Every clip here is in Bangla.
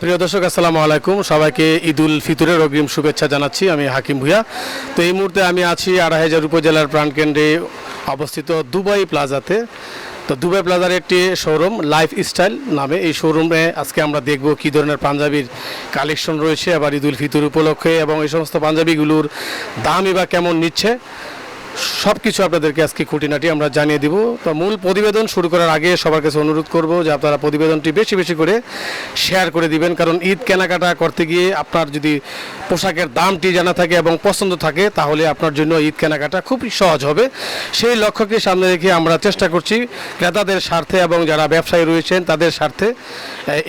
প্রিয় দর্শক, আসসালামু আলাইকুম। সবাইকে ঈদুল ফিতরের অগ্রিম শুভেচ্ছা জানাচ্ছি আমি হাকিম ভুইয়া। তো এই মুহূর্তে আমি আছি আড়াই হাজার উপজেলার প্রাণকেন্দ্রে অবস্থিত দুবাই প্লাজাতে। তো দুবাই প্লাজার একটি শোরুম, লাইফ স্টাইল নামে। এই শোরুমে আজকে আমরা দেখব কী ধরনের পাঞ্জাবির কালেকশন রয়েছে, আবার ঈদুল ফিতর উপলক্ষে এবং এই সমস্ত পাঞ্জাবিগুলোর দামই বা কেমন নিচ্ছে। সব কিছু আপনাদেরকে আজকে খুঁটিনাটি আমরা জানিয়ে দিব। তো মূল প্রতিবেদন শুরু করার আগে সবার কাছে অনুরোধ করব যে আপনারা প্রতিবেদনটি বেশি বেশি করে শেয়ার করে দিবেন, কারণ ঈদ কেনাকাটা করতে গিয়ে আপনার যদি পোশাকের দামটি জানা থাকে এবং পছন্দ থাকে, তাহলে আপনার জন্য ঈদ কেনাকাটা খুবই সহজ হবে। সেই লক্ষ্যকে সামনে রেখে আমরা চেষ্টা করছি ক্রেতাদের স্বার্থে এবং যারা ব্যবসায়ী রয়েছেন, তাদের স্বার্থে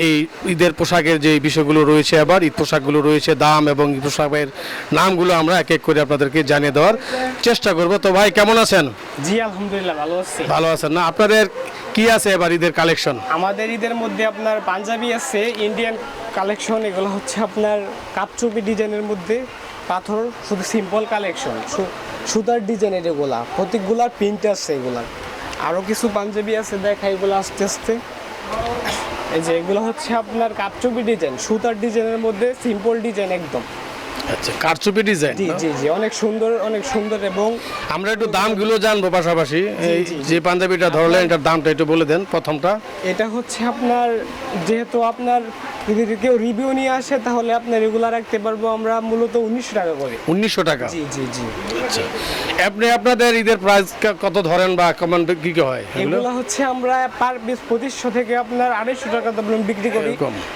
এই ঈদের পোশাকের যে বিষয়গুলো রয়েছে আবার, ঈদ পোশাকগুলো রয়েছে, দাম এবং ঈদ পোশাকের নামগুলো আমরা এক এক করে আপনাদেরকে জানিয়ে দেওয়ার চেষ্টা করব। তো ভাই কেমন আছেন? জি আলহামদুলিল্লাহ ভালো আছি। ভালো আছেন না? আপনাদের কি আছে এবার ঈদের কালেকশন আমাদের ঈদের মধ্যে আপনার পাঞ্জাবি আছে ইন্ডিয়ান কালেকশন এগুলো হচ্ছে আপনার কাপচুপি ডিজাইনের মধ্যে পাথর শুধু সিম্পল কালেকশন সুতার ডিজাইনের এগুলা প্রত্যেকগুলার প্রিন্ট আছে এগুলার আরও কিছু পাঞ্জাবি আছে দেখা এগুলো আস্তে আস্তে। এই যে এগুলো হচ্ছে আপনার কাপচুপি ডিজাইন সুতার ডিজাইনের মধ্যে সিম্পল ডিজাইন একদম। আচ্ছা কারচুপি ডিজাইন জি জি জি অনেক সুন্দর অনেক সুন্দর এবং আমরা একটু দামগুলো জানব পাশাপাশি। এই। যে পাঞ্জাবিটা ধরলেন এটার দামটা একটু বলে দেন প্রথমটা। এটা হচ্ছে আপনার যেহেতু আপনার যদি কেউ রিভিউ নিয়ে আসে তাহলে আপনার রেগুলার রাখতে পারব আমরা মূলত উনিশশো টাকা করে। উনিশশো টাকা? জি জি জি। আচ্ছা। আপনি আপনাদের ঈদের প্রাইস কত ধরেন বা কেমন কি কি হয়? এগুলো? হচ্ছে আমরা পার পিস পঁচিশশো থেকে আপনার আড়াইশো টাকা দাম বিক্রি করি।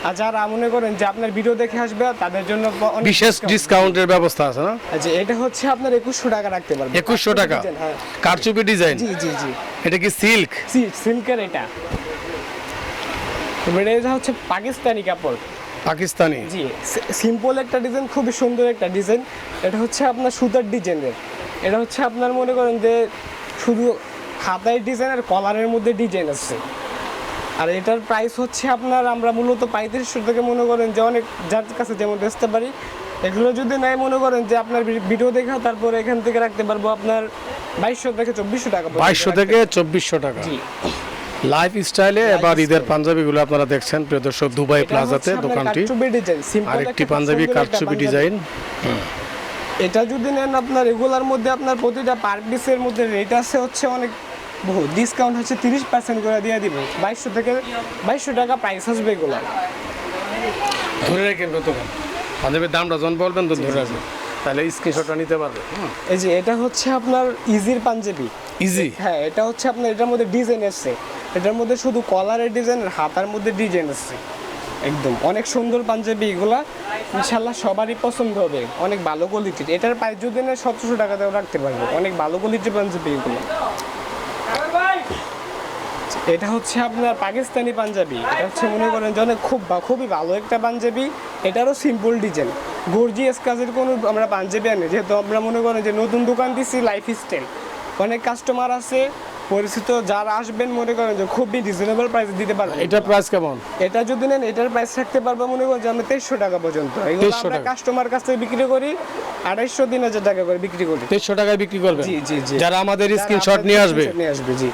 আর যারা মনে করেন যে আপনার ভিডিও দেখে আসবে তাদের জন্য বিশেষ। ডিসকাউন্টের ব্যবস্থা আছে না? আচ্ছা এটা হচ্ছে আপনার একুশশো টাকা রাখতে পারবেন। একুশশো টাকা? হ্যাঁ। কারচুপি ডিজাইন জি জি জি। এটা কি সিল্ক সিল্কের এটা। এটা হচ্ছে পাকিস্তানি কাপড়। পাকিস্তানি। জি সিম্পল একটা ডিজাইন খুবই সুন্দর একটা ডিজাইন এটা হচ্ছে আপনার সুতার ডিজাইনের এটা হচ্ছে আপনার মনে করেন যে শুধু খাতায় ডিজাইন আর কলারের মধ্যে ডিজাইন আছে। আর এটার প্রাইস হচ্ছে আপনার আমরা মূলত পঁয়ত্রিশশো থেকে মনে করেন যে অনেক যার কাছে যেমন বেচতে পারি এগুলো যদি নাই মনে করেন যে আপনার ভিডিও দেখা তারপরে এখান থেকে রাখতে পারব আপনার বাইশশো থেকে চব্বিশশো টাকা বাইশশো থেকে চব্বিশশো টাকা। জি। লাইফ স্টাইলে এবার ঈদের পাঞ্জাবিগুলো আপনারা দেখছেন। প্রিয় দর্শক দুবাই প্লাজাতে দোকানটি। আরেকটি পাঞ্জাবি কারচুপি ডিজাইন এটা যদি নেন আপনার রেগুলার মধ্যে আপনার প্রতিটা পার পিসের মধ্যে রেট আছে হচ্ছে অনেক বহু। ডিসকাউন্ট হচ্ছে তিরিশ পার্সেন্ট করে দিয়ে দিব। বাইশশো থেকে বাইশশো টাকা প্রাইস আসবে এগুলার ধরে রাখেন কতক্ষণ পাঞ্জাবির দামটা যখন বলবেন তো ধরে রাখবেন। তাহলে স্ক্রিনশটটা নিতে পারবে। এই যে এটা হচ্ছে আপনার ইজির পাঞ্জাবি। ইজি হ্যাঁ এটা হচ্ছে আপনার এটার মধ্যে ডিজাইন আছে এটার মধ্যে শুধু কলারের ডিজাইন আর হাতার মধ্যে ডিজাইন আছে। একদম। অনেক সুন্দর পাঞ্জাবি এগুলা। ইনশাল্লাহ সবারই পছন্দ হবে। অনেক ভালো কোয়ালিটির এটার প্রাইস যদি নেয় সতেরোশো টাকা দেওয়া রাখতে পারব। অনেক ভালো কোয়ালিটির পাঞ্জাবি এগুলো। এটা হচ্ছে আপনার পাকিস্তানি পাঞ্জাবি। এটা হচ্ছে মনে করেন যে অনেক খুব খুবই ভালো একটা পাঞ্জাবি। এটারও সিম্পল ডিজাইন গর্জিয়াস কাজের কোনো আমরা পাঞ্জাবি আনি। যেহেতু আমরা মনে করেন যে নতুন দোকান দিচ্ছি লাইফ স্টাইল অনেক কাস্টমার আছে পরিচিত যারা আসবেন মনে করেন যে খুবই রিজনেবল প্রাইস দিতে পারবেন। এটার প্রাইস কেমন? এটা যদি নেন এটার প্রাইস থাকতে পারবে মনে করেন যে আমরা তেইশশো টাকা পর্যন্ত। এগুলো 2300 আমরা টাকা। কাস্টমার কাছ থেকে বিক্রি করি আড়াইশো তিন হাজার টাকা করে বিক্রি করি। তেইশশো টাকায় বিক্রি করবে জি জি জি। যারা আমাদের স্ক্রিনশট নিয়ে আসবে। নিয়ে আসবে জি।